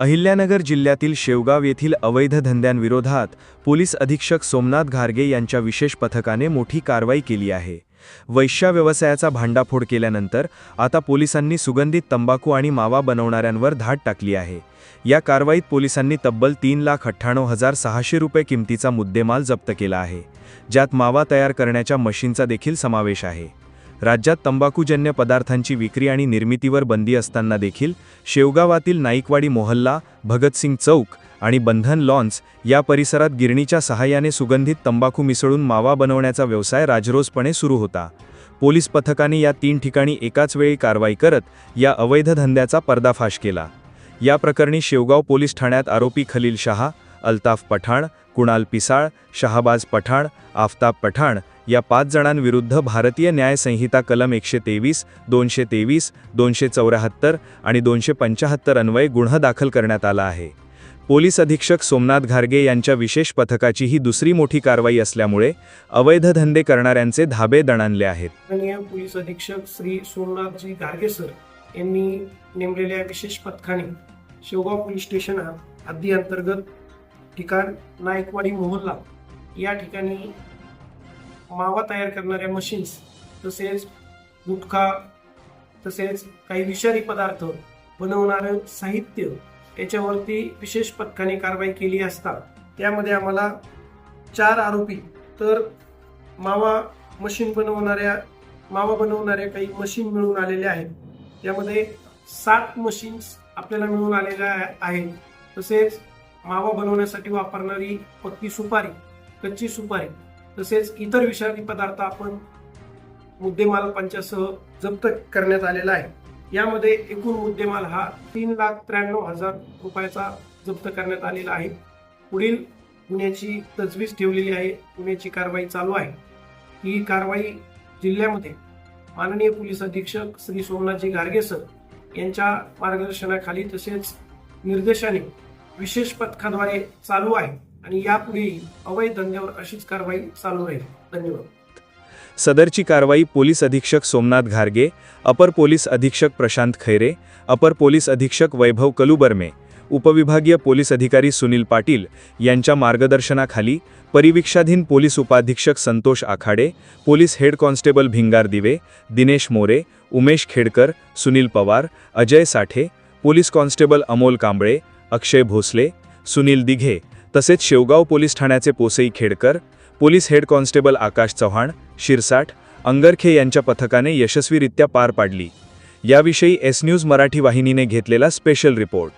अहिल्यानगर जिल्ह्यातील शेवगाव येथील अवैध धंद्यांविरोधात पोलीस अधीक्षक सोमनाथ घारगे यांच्या विशेष पथकाने मोठी कारवाई केली आहे. वैश्या व्यवसायाचा भांडाफोड केल्यानंतर आता पोलिसांनी सुगंधित तंबाखू आणि मावा बनवणाऱ्यांवर धाड टाकली आहे. या कारवाईत पोलिसांनी तब्बल तीन लाख अठ्ठ्याण्णव हजार सहाशे रुपये किमतीचा मुद्देमाल जप्त केला आहे. ज्यात मावा तयार करण्याच्या मशीनचा देखील समावेश आहे. राज्यात तंबाखूजन्य पदार्थांची विक्री आणि निर्मितीवर बंदी असताना देखील शेवगावातील नाईकवाडी मोहल्ला भगतसिंग चौक आणि बंधन लॉन्स या परिसरात गिरणीच्या सहाय्याने सुगंधित तंबाखू मिसळून मावा बनवण्याचा व्यवसाय राजरोसपणे सुरू होता. पोलीस पथकाने या तीन ठिकाणी एकाच वेळी कारवाई करत या अवैध धंद्याचा पर्दाफाश केला. या प्रकरणी शेवगाव पोलीस ठाण्यात आरोपी खलील शहा अल्ताफ पठाण कुणाल पिसाळ शहाबाज पठाण आफताब पठाण या पाच जणांविरुद्ध भारतीय न्यायसंहिता कलम एकशे तेवीस दोनशे तेवीस दोनशे चौऱ्याहत्तर आणि दोनशे पंचाहत्तर अन्वये गुन्हा दाखल करण्यात आला आहे. पोलीस अधीक्षक सोमनाथ घारगे यांच्या विशेष पथकाची ही दुसरी मोठी कारवाई असल्यामुळे अवैध धंदे करणाऱ्यांचे धाबे दणाणले आहेत. पोलीस अधीक्षक श्री सोमनाथजी घारगे सर यांनी नेमलेल्या विशेष पथकाने शेवगाव पोलीस स्टेशन हद्दी अंतर्गत ठिकाण नायकवाडी मोहल्ला या ठिकाणी मावा तयार करणाऱ्या मशीन्स तसेच गुटखा तसेच काही विषारी पदार्थ बनवणारं साहित्य याच्यावरती विशेष पथकाने कारवाई केली असता त्यामध्ये आम्हाला चार आरोपी तर मावा मशीन बनवणाऱ्या मावा बनवणाऱ्या काही मशीन मिळून आलेल्या आहेत. त्यामध्ये सात मशीन्स आपल्याला मिळून आलेल्या आहेत. तसेच मावा बनवण्यासाठी वापरणारी पक्की सुपारी कच्ची सुपारी तसेच इतर विषारी पदार्थ आपण मुद्देमाल पंचासह जप्त करण्यात आलेला आहे. यामध्ये एकूण मुद्देमाल हा तीन लाख त्र्याण्णव हजार रुपयाचा जप्त करण्यात आलेला आहे. पुढील गुन्ह्याची तजवीज ठेवलेली आहे. गुन्ह्याची कारवाई चालू आहे. ही कारवाई जिल्ह्यामध्ये माननीय पोलीस अधीक्षक श्री सोमनाथजी गार्गे सर यांच्या मार्गदर्शनाखाली तसेच निर्देशाने विशेष पथकाद्वारे चालू आहे. आणि यापुढेही अवैध धंद्यावर अशीच कारवाई चालू राहील. धन्यवाद. सदरची कारवाई पोलीस अधीक्षक सोमनाथ घारगे अपर पोलीस अधीक्षक प्रशांत खैरे अपर पोलीस अधीक्षक वैभव कलुबर्मे उपविभागीय पोलीस अधिकारी सुनील पाटील यांच्या मार्गदर्शनाखाली परिवीक्षाधीन पोलीस उपाधीक्षक Santosh Akhade police head constable Bhingar Dive Dinesh More Umesh Khedkar Sunil Pawar Ajay Sathe police constable Amol Kamble Akshay Bhosale Sunil Dighe तसेच शेवगाव पोलीस ठाण्याचे पोसई Khedkar police head constable Akash Chavan Shirsat Angarkhe यांच्या पथकाने यशस्वीरित्या पार पाडली. याविषयी S news Marathi वाहिनीने घेतलेला स्पेशल रिपोर्ट.